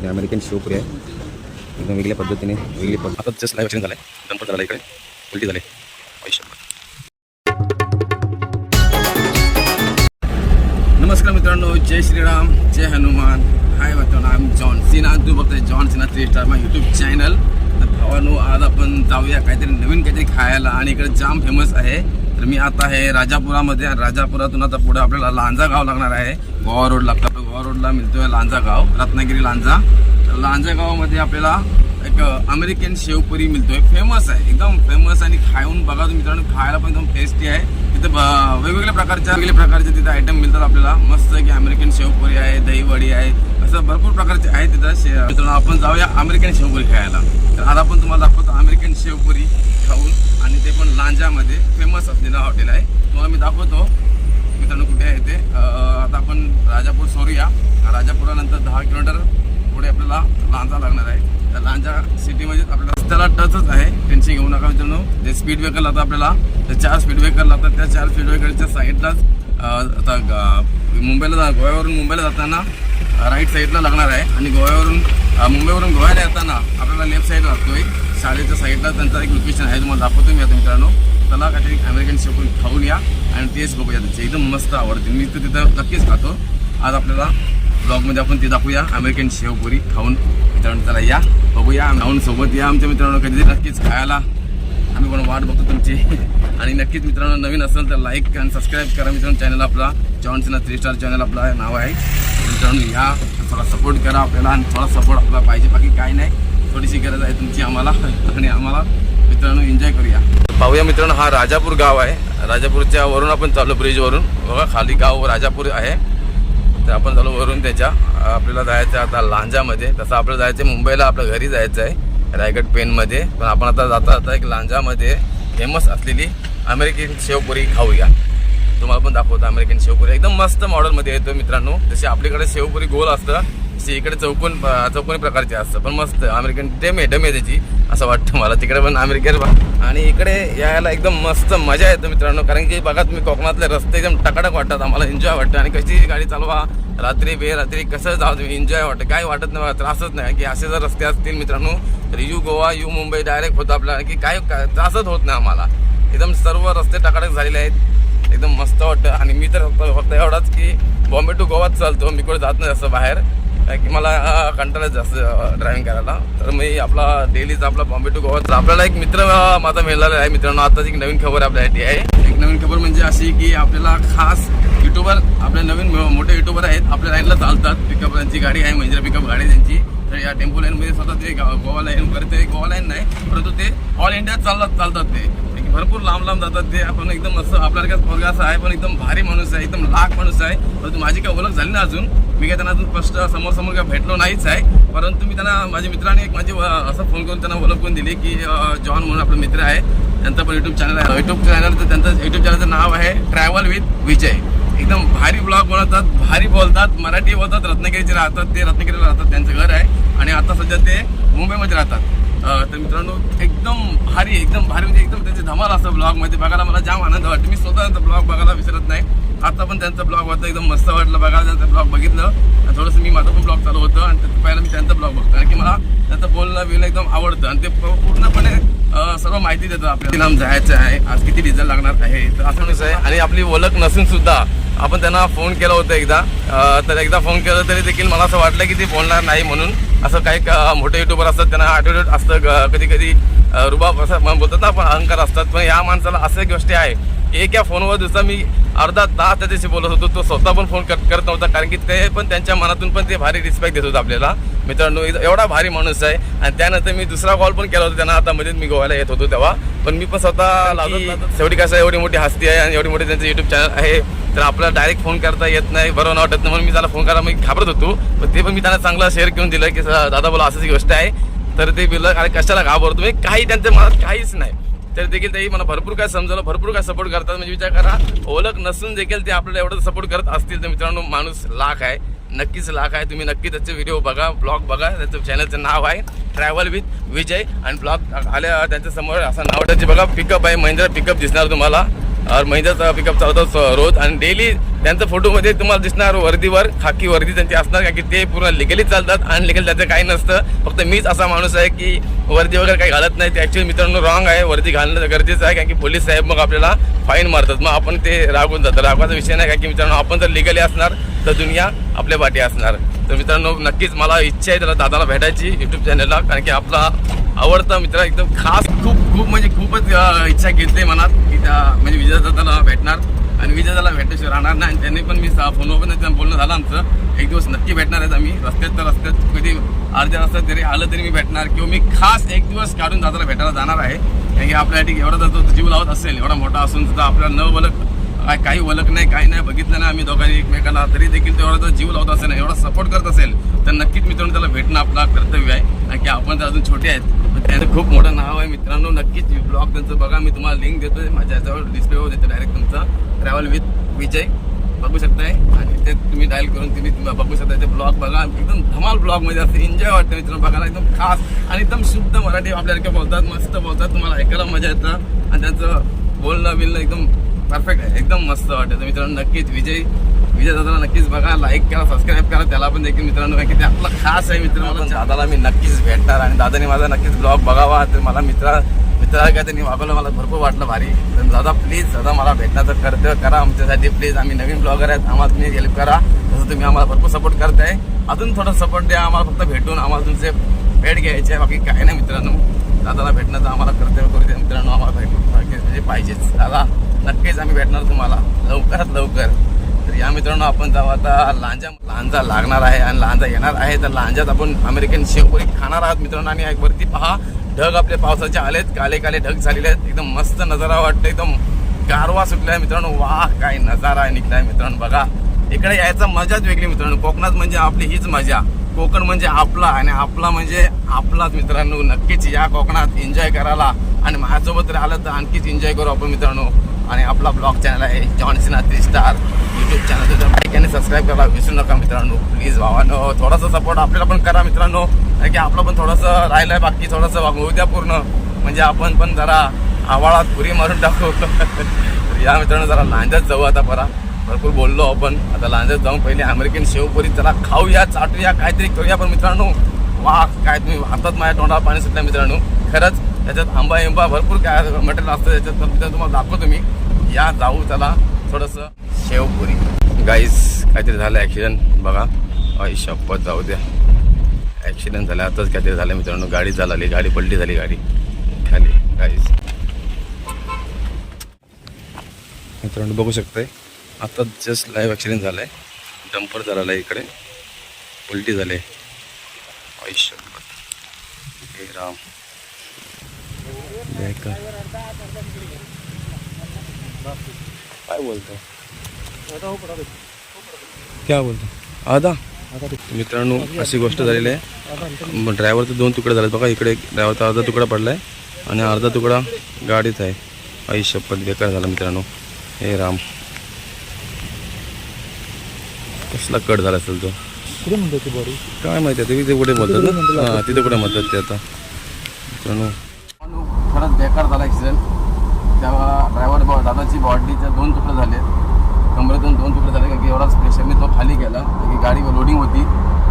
हे अमेरिकन शिवपुरी आहे एकदम वेगळ्या पद्धतीने वेगळी पद्धत. आता जस्ट लाईव्ह झालं आहे गणपत झाला इकडे. उलटी नमस्कार मित्रांनो जय श्रीराम जय हनुमान. हाय मित्रांनो आय एम जॉन सिन्हा तू बघतोय John Sinha three star my YouTube channel तर भावानो आज आपण जाऊया काहीतरी नवीन काहीतरी खायला. आणि इकडे जाम फेमस आहे. तर मी आता आहे राजापुरामध्ये. राजापुरातून आता पुढे आपल्याला लांजा गाव लागणार आहे. गोवा रोड लागतो गोवा रोडला मिळतोय लांजा गाव रत्नागिरी लांजा. तर लांजा गावामध्ये आपल्याला एक अमेरिकन शेवपुरी मिळतोय. फेमस आहे एकदम फेमस आणि खाऊन बघा तुम्ही. मित्रांनो खायला पण एकदम टेस्टी आहे. तिथे ब- वेगवेगळ्या प्रकारच्या वेगवेगळ्या प्रकारचे तिथे आयटम मिळतात आपल्याला. मस्त की अमेरिकन शेवपुरी आहे दहीवडी आहे असं भरपूर प्रकारचे आहे तिथं. शे मित्रांनो आपण जाऊया अमेरिकन शेवपुरी खायला. तर आज आपण तुम्हाला दाखवतो अमेरिकन शेवपुरी खाऊन. आणि ते पण लांजामध्ये फेमस असलेलं हॉटेल आहे. तुम्हाला मी दाखवतो. मित्रांनो कुठे आहे ते? आता आपण राजापूर सोरूया राजापुरानंतर दहा किलोमीटर पुढे आपल्याला लांजा लागणार आहे. त्या लांजा सिटीमध्ये आपल्याला रस्त्याला टचच आहे. टेन्शन घेऊ नका मित्रांनो. जे स्पीड ब्रेकर लागतात आपल्याला ते चार स्पीड ब्रेकर लागतात त्या चार स्पीड ब्रेकरच्या साईडलाच आता मुंबईला जा गोव्यावरून मुंबईला जाताना राईट साईडला लागणार आहे. आणि गोव्यावरून मुंबईवरून गोव्याला येताना आपल्याला लेफ्ट साईडला लागतोय. शाळेच्या साईडला त्यांचा एक लोकेशन आहे तुम्हाला दाखवतो मी आता मित्रांनो. त्याला काहीतरी अमेरिकन शेपून खाऊन या आणि टेस्ट बघूया त्याची. एकदम मस्त आवडते. मी तर तिथं नक्कीच खातो. आज आपल्याला ब्लॉगमध्ये आपण ते दाखवूया. अमेरिकन शेवपुरी खाऊन मित्रांनो त्याला या बघूया. खाऊन सोबत या आमच्या मित्रांनो. कधीतरी नक्कीच खायला. आम्ही पण वाट बघतो तुमची. आणि नक्कीच मित्रांनो नवीन असेल तर लाईक आणि सबस्क्राईब करा मित्रांनो. चॅनल आपला John Sinha three star channel आपला नाव आहे. मित्रांनो या. थोडा सपोर्ट करा आपल्याला आणि थोडा सपोर्ट आपला पाहिजे. बाकी काय नाही. थोडीशी गरज आहे तुमची आम्हाला. आणि आम्हाला मित्रांनो एन्जॉय करूया. पाहूया मित्रांनो हा राजापूर गाव आहे. राजापूरच्या वरून आपण चाललो ब्रिजवरून बघा खाली गाव राजापूर आहे. तर आपण चालू वरून त्याच्या. आपल्याला जायचं आता लांजामध्ये. तसं आपल्याला जायचं आहे मुंबईला आपल्या घरी जायचं आहे. रायगड पेनमध्ये पण आपण आता जाता जाता एक लांजामध्ये फेमस असलेली अमेरिकन शेवपुरी खाऊया. तुम्हाला पण दाखवतो अमेरिकन शेवपुरी. एकदम मस्त मॉडेलमध्ये येतो मित्रांनो. जशी आपल्याकडे शेवपुरी गोल असतं तशी इकडे चौकोन चौकोनी प्रकारची असतं. पण मस्त अमेरिकन डेम आहे डम आहे त्याची असं वाटतं मला. तिकडे पण अमेरिकन आणि इकडे यायला एकदम मस्त मजा येतं मित्रांनो. कारण की बघा तुम्ही कोकणातले रस्ते एकदम टकाटक वाटतात. आम्हाला एन्जॉय वाटतं. आणि कशी गाडी चालवा. रात्री बेरात्री कसं जाऊ तुम्ही? एन्जॉय वाटतं. काय वाटत नाही त्रासच नाही. की असे जर रस्ते असतील मित्रांनो तर यू गोवा यू मुंबई डायरेक्ट होतं आपल्याला. की काय त्रासच होत नाही आम्हाला. एकदम सर्व रस्ते टकाटक झालेले आहेत. एकदम मस्त वाटतं. आणि मी तर फक्त फक्त एवढाच की बॉम्बे टू गोवाच चालतो. मी कुठे जात नाही असं बाहेर. की मला कंटाळा जास्त ड्रायव्हिंग करायला. तर मी आपला डेलीच आपला बॉम्बे टू गोवा आपल्याला एक मित्र माझा मिळालेला आहे. मित्रांनो आताच एक नवीन खबर आपल्यासाठी आहे. एक नवीन खबर म्हणजे अशी की आपल्याला खास युट्यूबर आपले नवीन मोठे युट्यूबर आहेत. आपल्या लाईनला चालतात. पिकअप त्यांची गाडी आहे महिंद्रा पिकअप गाडी त्यांची. तर या टेम्पो लाईनमध्ये स्वतः ते गोवा लाईन करते गोवा लाईन नाही परंतु ते ऑल इंडिया चालतात चालतात ते. भरपूर लांब लांब जातात ते. आपण एकदम असं आपल्याला पोरगा असा आहे. पण एकदम भारी माणूस आहे एकदम लाख माणूस आहे. परंतु माझी काय ओळख झाली ना अजून. मी काय त्यांना अजून स्पष्ट समोर समोर काय भेटलो नाहीच आहे. परंतु मी त्यांना माझ्या मित्राने एक माझी असं फोन करून त्यांना ओळख दिली की जॉन म्हणून आपला मित्र आहे. त्यांचा पण युट्यूब चॅनल आहे. युट्यूब चॅनल तर त्यांचं युट्यूब चॅनलचं नाव आहे ट्रॅव्हल विथ विजय एकदम भारी ब्लॉग बनवतात भारी बोलतात मराठी बोलतात रत्नागिरीचे राहतात ते रत्नागिरीला राहतात त्यांचं घर आहे. आणि आता सध्या ते मुंबईमध्ये राहतात. तर मित्रांनो एकदम भारी एकदम भारी म्हणजे एकदम त्यांचे धमाल असतं ब्लॉगमध्ये बघायला मला जाम आनंद वाटतो. मी स्वतः त्यांचा ब्लॉग बघायला विसरत नाही. आता पण त्यांचा ब्लॉग वाटतं एकदम मस्त वाटलं बघायला त्यांचा ब्लॉग बघितलं. आणि थोडंसं मी माझा पण ब्लॉग चालू होतं आणि त्याचं पहिला मी त्यांचा ब्लॉग बघतो. कारण की मला त्यांचं बोलणं बिलणं एकदम आवडतं. आणि ते पूर्णपणे सर्व माहिती देतात आपल्याला. लांब जायचं आहे आज किती डिझेल लागणार आहे तर असं आहे. आणि आपली ओळख नसून सुद्धा आपण त्यांना फोन केला होता एकदा. तर एकदा फोन केला तरी देखील मला असं वाटलं की ते बोलणार नाही म्हणून. असं काही मोठे युट्यूबर असतात त्यांना ॲटिट्यूड असतं कधी कधी रुबाब असं बोलतात ना पण अहंकार असतात. पण या माणसाला असं एक गोष्टी आहे की एका फोनवर दुसरा मी अर्धा तास त्याच्याशी बोलत होतो. तो स्वतः पण फोन करत करत नव्हता. कारण की ते पण त्यांच्या मनातून पण ते भारी रिस्पेक्ट देत होतं आपल्याला. मित्रांनो एवढा भारी माणूस आहे. आणि त्यानंतर मी दुसरा कॉल पण केला होता. त्यांना आता मध्ये मी गोव्याला येत होतो तेव्हा. पण मी पण स्वतः लावत शेवटी कसं एवढी मोठी हस्ती आहे आणि एवढी मोठी त्यांचं युट्यूब चॅनल आहे. तर आपल्याला डायरेक्ट फोन करता येत नाही. बरोबर वाटत नाही. म्हणून मी त्याला फोन करायला मी घाबरत होतो. पण ते पण मी त्यांना चांगला शेअर करून दिलं की "स- दादा बोला असंच गोष्ट आहे. तर ते बिल अरे कशाला घाबरतो? मी काही त्यांच्या मनात काहीच नाही. तर देखील तेही मला भरपूर काय समजवलं भरपूर काय सपोर्ट करतात. म्हणजे विचार करा ओळख नसून देखील ते आपल्याला एवढं सपोर्ट करत असतील तर मित्रांनो माणूस लाख आहे. नक्कीच लाख आहे. तुम्ही नक्की त्याचे व्हिडिओ बघा ब्लॉग बघा. त्याचं चॅनलचं नाव आहे ट्रॅव्हल विथ विजय आणि ब्लॉग आल्या त्याच्यासमोर असं नाव त्याचे बघा पिकअप आहे महिंद्रा पिकअप दिसणार तुम्हाला. और महिंद्राचा पिकअप चालतो रोज. आणि डेली त्यांच्या फोटोमध्ये तुम्हाला दिसणार वर्दीवर खाकी वर्दी त्यांची असणार कारण की ते पूर्ण लिगली चालतात. आणि लिगली त्याचं काही नसतं. फक्त मीच असा माणूस आहे की वर्दी वगैरे काही घालत नाही. ते ॲक्च्युली मित्रांनो रॉंग आहे. वर्दी घालणं गरजेचं आहे कारण की पोलीस साहेब मग आपल्याला फाईन मारतात. मग आपण ते रागून जातं. रागवाचा विषय नाही काय की मित्रांनो आपण जर लिगली असणार तर दुनिया आपल्या पाठी असणार. तर मित्रांनो नक्कीच मला इच्छा आहे त्याला दादाला भेटायची युट्यूब चॅनलला कारण की आपला आवडता मित्र एकदम खास खूप खूप म्हणजे खूपच इच्छा घेतली मनात की त्या म्हणजे विजय दादाला भेटणार. आणि विजय दादाला भेटल्याशिवाय राहणार नाही. आणि त्यांनी पण मी फोनवर पण त्यांना बोलणं झालं आमचं. एक दिवस नक्की भेटणार आहेत आम्ही. रस्त्यात तर रस्त्यात कधी अर्ध्या रस्त्यात जरी आलं तरी मी भेटणार. किंवा मी खास एक दिवस काढून दादाला भेटायला जाणार आहे. कारण की आपल्यासाठी एवढा जर जीव लावत असेल. एवढा मोठा असून सुद्धा आपल्याला न बोलत काय काही ओळख नाही काही नाही बघितलं नाही आम्ही दोघांनी एकमेकांना. तरी देखील तेवढा जर जीव लावत असेल एवढा सपोर्ट करत असेल तर नक्कीच मित्रांनो त्याला भेटणं आपला कर्तव्य आहे. कारण की आपण तर अजून छोटे आहेत. त्यांचं खूप मोठं नाव आहे. मित्रांनो नक्कीच ब्लॉग त्यांचं बघा. मी तुम्हाला लिंक देतो माझ्या याच्यावर डिस्प्लेवर देतो डायरेक्ट तुमचा. ट्रॅव्हल विथ विजय बघू शकताय. आणि ते तुम्ही डायल करून तुम्ही बघू शकताय. ते ब्लॉग बघा. एकदम धमाल ब्लॉगमध्ये असं एन्जॉय वाटतं मित्रांनो बघायला. एकदम खास आणि एकदम शुद्ध मराठी आपल्यासारखं बोलतात. मस्त बोलतात. तुम्हाला ऐकायला मजा येतं. आणि त्यांचं बोलणं बिलणं एकदम परफेक्ट आहे. एकदम मस्त वाटतं. मित्रांनो नक्कीच विजय विजय दादाला नक्कीच बघा लाईक करा सबस्क्राईब करा. त्याला पण देखील मित्रांनो कारण की ते आपला खास आहे मित्रांनो दादाला मी नक्कीच भेटणार आणि दादाने माझा नक्कीच ब्लॉग बघावा. तर मला मित्रा मित्राला काय त्यांनी वागवलं? मला भरपूर वाटलं भारी. तर दादा प्लीज दादा मला भेटण्याचं कर्तव्य करा आमच्यासाठी. प्लीज आम्ही नवीन ब्लॉगर आहेत. आम्हाला तुम्ही हेल्प करा. तसं तुम्ही आम्हाला भरपूर सपोर्ट करताय. अजून थोडं सपोर्ट द्या. आम्हाला फक्त भेटून आम्हाला तुमचे भेट घ्यायचे आहे. बाकी काय नाही मित्रांनो. दादाला भेटण्याचं आम्हाला कर्तव्य करू द्या. मित्रांनो आम्हाला भेट म्हणजे पाहिजेच. दादा नक्कीच आम्ही भेटणार तुम्हाला. लवकरात लवकर. या मित्रांनो आपण जाऊ आता लांजा लांजा लागणार आहे आणि लांजा येणार आहे. तर लांजात आपण अमेरिकन शेवपुरी खाणार आहात मित्रांनो. आणि वरती पहा ढग आपले पावसाचे आलेत. काले काले ढग झालेले आहेत. एकदम मस्त नजारा वाटतं एकदम गारवा सुटलाय मित्रांनो. वा काय नजारा आहे निघलाय मित्रांनो. बघा इकडे यायचा मजाच वेगळी मित्रांनो. कोकणात म्हणजे आपली हीच मजा. कोकण म्हणजे आपला आणि आपला म्हणजे आपलाच मित्रांनो. नक्कीच या कोकणात एन्जॉय करायला आणि माझ्यासोबत आलं तर आणखीच एन्जॉय करू आपण मित्रांनो. आणि आपला ब्लॉग चॅनल आहे John Sinha three star. YouTube channel तर लाईक सबस्क्राईब करायला विसरू नका मित्रांनो. प्लीज भावानो थोडासा सपोर्ट आपल्याला पण करा मित्रांनो. कारण की आपलं पण थोडंसं राहिलंय बाकी थोडंसं वागवू द्या पूर्ण. म्हणजे आपण पण जरा आवाळात पुरी मारून टाकू. या मित्रांनो जरा लांजात जाऊ आता परा. भरपूर बोललो आपण. आता लांजात जाऊन पहिले अमेरिकन शेवपुरी जरा खाऊया चाटूया काहीतरी करूया. पण मित्रांनो वा काय तुम्ही आताच माझ्या तोंडाला पाणी सुटलं मित्रांनो. खरंच त्याच्यात आंबा इंबा भरपूर काय मटेरियल असतं त्याच्यात तर तुम्हाला दाखवतो मी. या जाऊ त्याला थोडंसं शेवपुरी. गाईस काहीतरी झालं ॲक्सिडेंट बघा. आई शपथ जाऊ द्या. ॲक्सिडेंट झाला आताच काहीतरी झालं मित्रांनो. गाडी झाली गाडी पलटी झाली गाडी. खाली गाईस मित्रांनो बघू शकताय. आता जस्ट लाईव्ह ॲक्सिडेंट झाला आहे डंपर झालेला आहे इकडे. उलटी झाली. आयुष्य हे राम. काय बोलतो? क्या बोलतो? आदा? मित्रांनो अशी गोष्ट झालेली आहे. ड्रायव्हरचे दोन तुकडे झाले बघा. इकडे ड्रायव्हरचा अर्धा तुकडा पडलाय आणि अर्धा तुकडा गाडीत आहे. आई शपथ बेकार झाला मित्रांनो. हे राम. कसला कट झाला असेल तो? काय माहिती आहे तिथे कुठे बोलतात ना? हां तिथे कुठे म्हणतात ते आता? मित्रांनो खरंच बेकार झाला ॲक्सिडेंट तेव्हा ड्रायव्हर दादाची बॉडीच्या दोन तुकडे झाले. कमरेतून दोन तुकडे झाले कारण की एवढाच प्रेशरने तो खाली गेला की गाडी लोडिंग होती.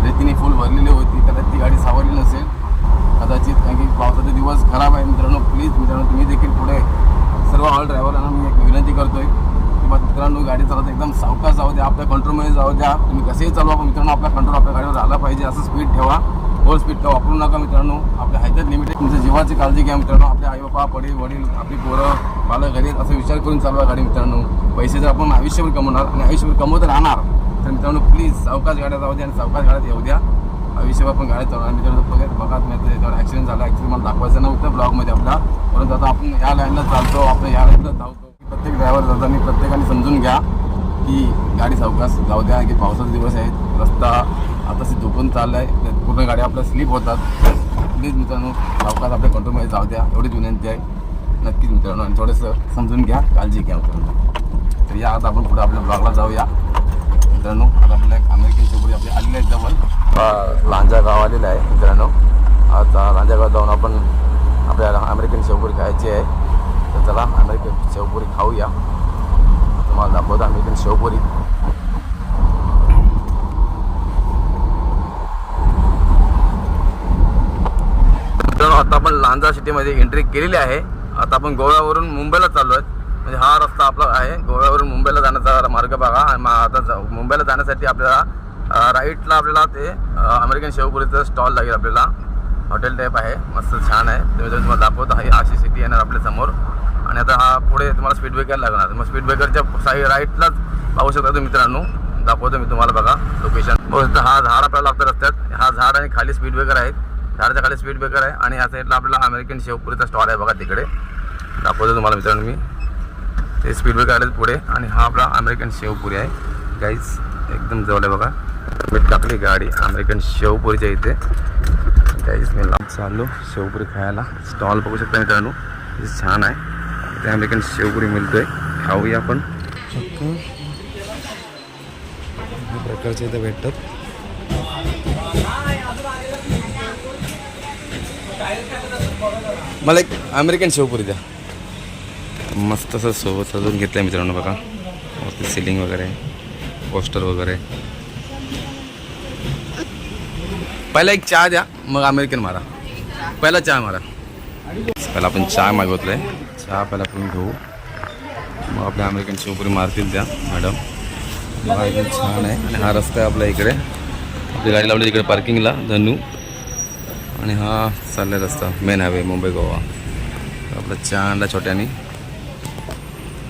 रेतीने फुल भरलेली होती. कदाचित ती गाडी सावरली नसेल. कदाचित कारण की पावसाचे दिवस खराब आहे मित्रांनो प्लीज मित्रांनो तुम्ही देखील पुढे सर्व ऑल ड्रायव्हरांना मी एक विनंती करतो की बा मित्रांनो गाडी चालवता एकदम सावकाश जाऊ द्या. आपल्या कंट्रोलमध्ये जाऊ द्या. तुम्ही कसेही चालवा पण मित्रांनो आपला कंट्रोल आपल्या गाडीवर आला पाहिजे. असं स्पीड ठेवा. स्पीड का वापरू नका मित्रांनो. आपल्या हायच्यात लिमिटेड तुमच्या जीवाची काळजी घ्या मित्रांनो. आपल्या आई बाबा पडील वडील आपली पोरं बालक घरी असा विचार करून चालवा गाडी मित्रांनो. पैसे जर आपण आयुष्यभर कमवणार आणि आयुष्यभर कमवत राहणार तर मित्रांनो प्लीज सावकाश गाड्या जाऊ द्या आणि सावकाश गाड्यात येऊ द्या. आयुष्यभर आपण गाड्या चालवणार मित्रांनो. बघत बघा तुम्ही त्याच्यावर ॲक्सिडेंट झाला ॲक्च्युली मला दाखवायचं नव्हतं ब्लॉगमध्ये आपला. परंतु आता आपण या लाईनला चालतो आपण या लाईनला धावतो. प्रत्येक ड्रायव्हर जाताना प्रत्येकाने समजून घ्या की गाडी सावकाश जाऊ द्या की पावसाचे दिवस आहेत रस्ता आता धुकून चाललं आहे पूर्ण गाड्या आपल्या स्लिप होतात. प्लीज मित्रांनो सावकाश आपल्या कंट्रोलमध्ये जाऊ द्या. एवढीच विनंती आहे. नक्कीच मित्रांनो आणि थोडंसं समजून घ्या काळजी घ्या मित्रांनो. तर या आता आपण पुढे आपल्या ब्लॉगला जाऊया. मित्रांनो आता आपल्या एक अमेरिकन शेवटी आपले आलेले आहेत जवळ. लांजा गाव आलेलं आहे मित्रांनो. आता लांजागाव जाऊन आपण आपल्याला अमेरिकन शेवपुरी खायची आहे. तर चला अमेरिकन शेवपुरी खाऊया. तुम्हाला दाखवतो अमेरिकन शेवपुरी मित्रांनो आता आपण लांजा सिटीमध्ये एंट्री केलेली आहे. आता आपण गोव्यावरून मुंबईला चाललो आहेत म्हणजे हा रस्ता आपला आहे. गोव्यावरून मुंबईला जाण्याचा मार्ग बघा. आणि मग आता जा- मुंबईला जाण्यासाठी आपल्याला राईटला आपल्याला ते अमेरिकन शेवपुरीचं स्टॉल लागेल आपल्याला. हॉटेल टाईप आहे. मस्त छान आहे. तुम्ही जर तुम्हाला दाखवतो. आहे अशी सिटी येणार आपल्यासमोर आणि आता हा पुढे तुम्हाला स्पीड ब्रेकर लागणार. मग स्पीड ब्रेकरच्या साई राईटलाच पाहू शकता तुम्ही मित्रांनो. दाखवतो मी तुम्हाला बघा. लोकेशन बघ हा झाड आपल्याला लागतं रस्त्यात. हा झाड आणि खाली स्पीड ब्रेकर आहेत. झाडाच्या खाली स्पीड ब्रेकर आहे. आणि या साईडला आपल्याला अमेरिकन शेवपुरीचा स्टॉल आहे बघा तिकडे. दाखवतो तुम्हाला मित्रांनो मी. ते स्पीड ब्रेकर आले पुढे. आणि हा आपला अमेरिकन शेवपुरी आहे. गाईज एकदम जवळ आहे बघा. मी टाकली गाडी अमेरिकन शेवपुरीच्या इथे. गाईज मी लांब चाललो शेवपुरी खायला. स्टॉल बघू शकता मित्रांनो. हे छान आहे. ते अमेरिकन शेवपुरी मिळतोय. खाऊया आपण. प्रकारचे इथे भेटतात. मला एक अमेरिकन शेवपुरी द्या. मस्त असं सोबत सजवून घेतलं आहे मित्रांनो बघा. मस्त सिलिंग वगैरे पोस्टर वगैरे. पहिला एक चहा द्या मग अमेरिकन मारा. पहिला चहा मारा. पहिला आपण चहा मागवतोय. चहा पहिला आपण घेऊ. मग आपल्या अमेरिकन शेवपुरी मारतील त्या मॅडम बघा एकदम छान आहे. आणि हा रस्ता आहे आपल्या इकडे. आपली गाडी लावली इकडे पार्किंगला धनू. आणि हा चालला रस्ता. मेन हायवे मुंबई गोवा आपला चांडा छोट्याने.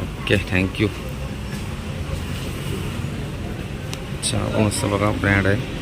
ओके थँक्यू चहा मस्त बघा ब्रँड आहे.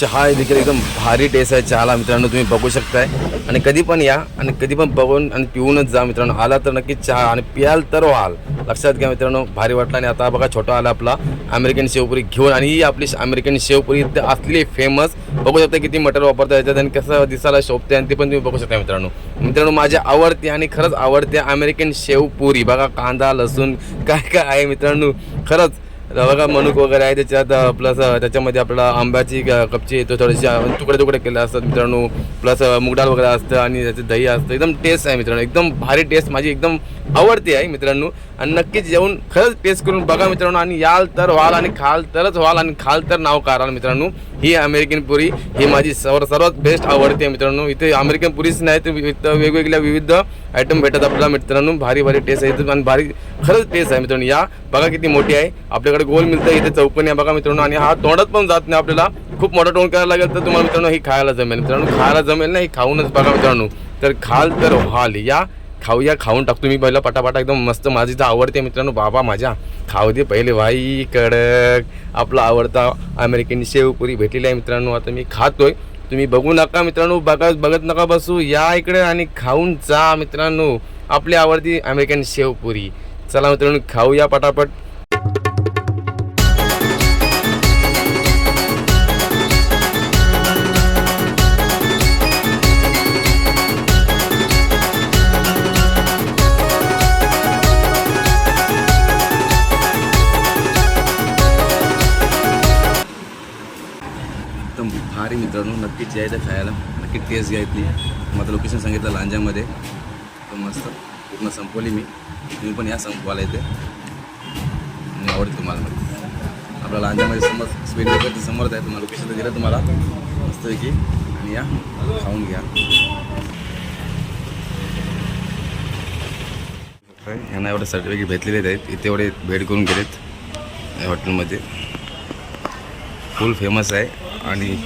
चहा देखील एकदम भारी टेस्ट आहे. चहाला मित्रांनो तुम्ही बघू शकताय. आणि कधी पण या आणि कधी पण बघून आणि पिऊनच जा मित्रांनो. आला तर नक्की चहा आणि प्याल तर व्हाल. लक्षात घ्या मित्रांनो भारी वाटला. आणि आता बघा छोटा आला आपला अमेरिकन शेवपुरी घेऊन. आणि ही आपली अमेरिकन शेवपुरी इथे असली फेमस बघू शकता किती मटर वापरता येतात आणि कसं दिसायला शोभते आणि ते पण तुम्ही बघू शकता मित्रांनो. मित्रांनो माझी आवडते आणि खरंच आवडते अमेरिकन शेवपुरी. बघा कांदा लसूण काय काय आहे मित्रांनो. खरंच बघा मनुक वगैरे आहे त्याच्यात प्लस त्याच्यामध्ये आपल्याला आंब्याची कपची येतो थोडेसे तुकडे तुकडे केले असतात मित्रांनो. प्लस मुगडाळ वगैरे असतं आणि त्याचं दही असतं. एकदम टेस्ट आहे मित्रांनो. एकदम भारी टेस्ट माझी एकदम आवडते आहे मित्रांनो. आणि नक्कीच येऊन खरंच टेस्ट करून बघा मित्रांनो. आणि याल तर व्हाल आणि खाल तरच व्हाल आणि खाल तर नाव काराल मित्रांनो. ही अमेरिकन पुरी ही माझी सर्व सर्वात बेस्ट आवडते मित्रांनो. इथे अमेरिकन पुरीच नाही तर इथं वेगवेगळ्या विविध आयटम भेटतात आपल्याला मित्रांनो. भारी भारी टेस्ट आहे. आणि भारी खरंच टेस्ट आहे मित्रांनो. या बघा किती मोठी आहे. आपल्याकडे गोल मिळतं इथे चौकोनी आहे बघा मित्रांनो. आणि हा तोंडात पण जात नाही आपल्याला. खूप मोठा तोंड करायला लागेल तर तुम्हाला मित्रांनो ही खायला जमेल. मित्रांनो खायला जमेल ना ही खाऊनच बघा मित्रांनो. तर खाल तर व्हाल. या खाऊया खाऊन टाकतो मी पहिला पटापटा. एकदम मस्त माझी तर आवडते मित्रांनो. बाबा माझ्या. खाऊ दे पहिले भाई कडक. आपला आवडता अमेरिकन शेवपुरी भेटलेली आहे मित्रांनो. आता मी खातोय. तुम्ही बघू नका मित्रांनो. बघा बघत नका बसू. या इकडे आणि खाऊन जा मित्रांनो. आपली आवडती अमेरिकन शेवपुरी चला मित्रांनो खाऊया पटापट. एकदम भारी मित्रांनो नक्कीच यायचं खायला. नक्की टेस्ट घ्यायची माझं लोकेशन सांगितलं लांजामध्ये. तर मस्त. पूर्ण संपवली मी. तुम्ही पण या संपवाला येते आणि आवडते तुम्हाला. आपल्या लांजामध्ये समज स्पीड ब्रेकरच्या समोरच आहे. तुम्हाला लोकेशन दिलं तुम्हाला. मस्तपैकी आणि या खाऊन घ्या. यांना एवढे सर्टिफिकेट भेटलेले आहेत. इथे एवढे भेट करून गेलेत. या हॉटेलमध्ये फुल फेमस आहे. आणि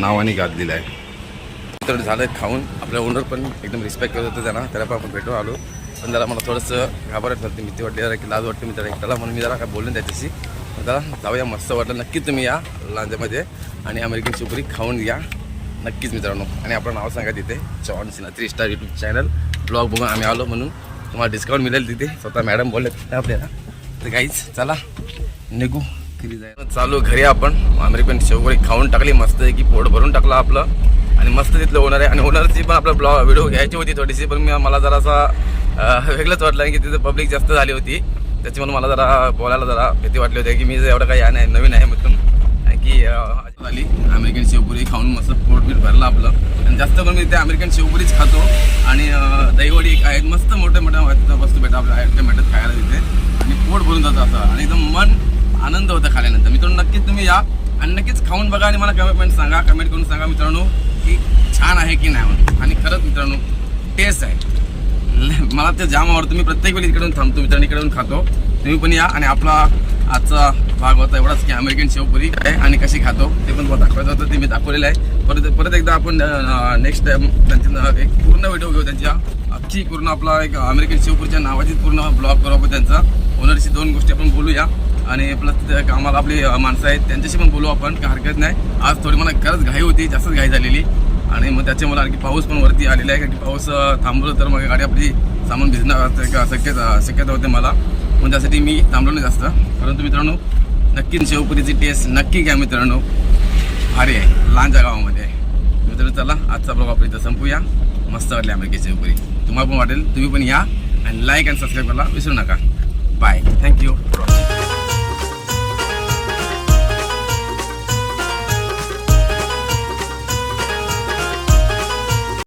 नावाने गाजलेलं आहे तर झालं खाऊन. आपल्या ओनर पण एकदम रिस्पेक्ट करत होतं त्यांना. त्याला पण आपण भेटून आलो. पण जरा मला थोडंसं घाबरत होती ते वाटले जरा की लाज वाटते मी त्याला. एकट्याला म्हणून मी जरा काय बोलून नाही त्याच्याशी. तर जरा जाऊया मस्त वाटलं. नक्कीच तुम्ही या लांजामध्ये आणि अमेरिकन शिवपुरी खाऊन घ्या. नक्कीच मित्रांनो. आणि आपलं नाव सांगा तिथे. John Sinha three star YouTube channel. Blog बघून आम्ही आलो म्हणून तुम्हाला डिस्काउंट मिळेल तिथे. स्वतः मॅडम बोलले आपल्याला. तर काहीच चला निघू. तिथे जायला चालू घरी आपण. अमेरिकन शेवपुरी खाऊन टाकली. मस्त की पोट भरून टाकलं आपलं. आणि मस्त तिथलं ओनर आहे. आणि ओनरची पण आपला ब्लॉग व्हिडिओ घ्यायची होती थोडीशी पण मी मला जरासा वेगळंच वाटलं की तिथं पब्लिक जास्त झाली होती. त्याच्यामुळे मला जरा बोलायला जरा भीती वाटली होती की मी एवढं काही आहे नाही नवीन आहे मित्र की आली अमेरिकन शेवपुरी खाऊन मस्त पोट बीट भरलं आपलं. आणि जास्त करून मी ते अमेरिकन शेवपुरीच खातो. आणि दहीवडी एक आहेत. मस्त मोठ्या मोठ्या वस्तू भेटा आपल्या आयटम भेटत खायला तिथे. आणि पोट भरून जातं असं. आणि एकदम मन आनंद होतं खाल्यानंतर. मित्रांनो नक्कीच तुम्ही या. आणि नक्कीच खाऊन बघा आणि मला कमेंट सांगा. कमेंट करून सांगा मित्रांनो की छान आहे की नाही. म्हणून. आणि खरंच मित्रांनो टेस्ट आहे. मला ते जाम आवडतं मी प्रत्येक वेळी इकडून थांबतो मित्रांनी इकडून खातो. तुम्ही पण या आणि आपला आजचा भाग होता एवढाच की अमेरिकन शेवपुरी आहे आणि कशी खातो ते पण दाखवायचं होतं ते मी दाखवलेलं आहे. परत परत एकदा आपण नेक्स्ट टाइम त्यांच्या एक पूर्ण व्हिडिओ घेऊ त्यांच्या. अख्खी पूर्ण आपला एक अमेरिकन शेवपुरीच्या नावाची पूर्ण ब्लॉग करू आपण त्यांचा. ओनरशी दोन गोष्टी आपण बोलूया. आणि प्लस कामाला आपली माणसं आहेत त्यांच्याशी पण बोलू आपण काही हरकत नाही. आज थोडी मला खरंच घाई होती जास्तच घाई झालेली. आणि मग त्याच्यामुळे आणखी पाऊस पण वरती आलेला आहे कारण की पाऊस थांबलो तर मग गाडी आपली सामान भिजणार एक शक्यता शक्यता होते मला. पण त्यासाठी मी थांबलो नाही जास्त. परंतु मित्रांनो नक्की शेवपुरीची टेस्ट नक्की घ्या मित्रांनो. भारी आहे. लहानच्या गावामध्ये. आहे मित्रांनो चला आजचा ब्लॉग आपण इथं संपूया. मस्त वाटली अमेरिकेची शेवपुरी. तुम्हाला पण वाटेल तुम्ही पण या. आणि लाईक आणि सबस्क्राईब करायला विसरू नका. Bye thank you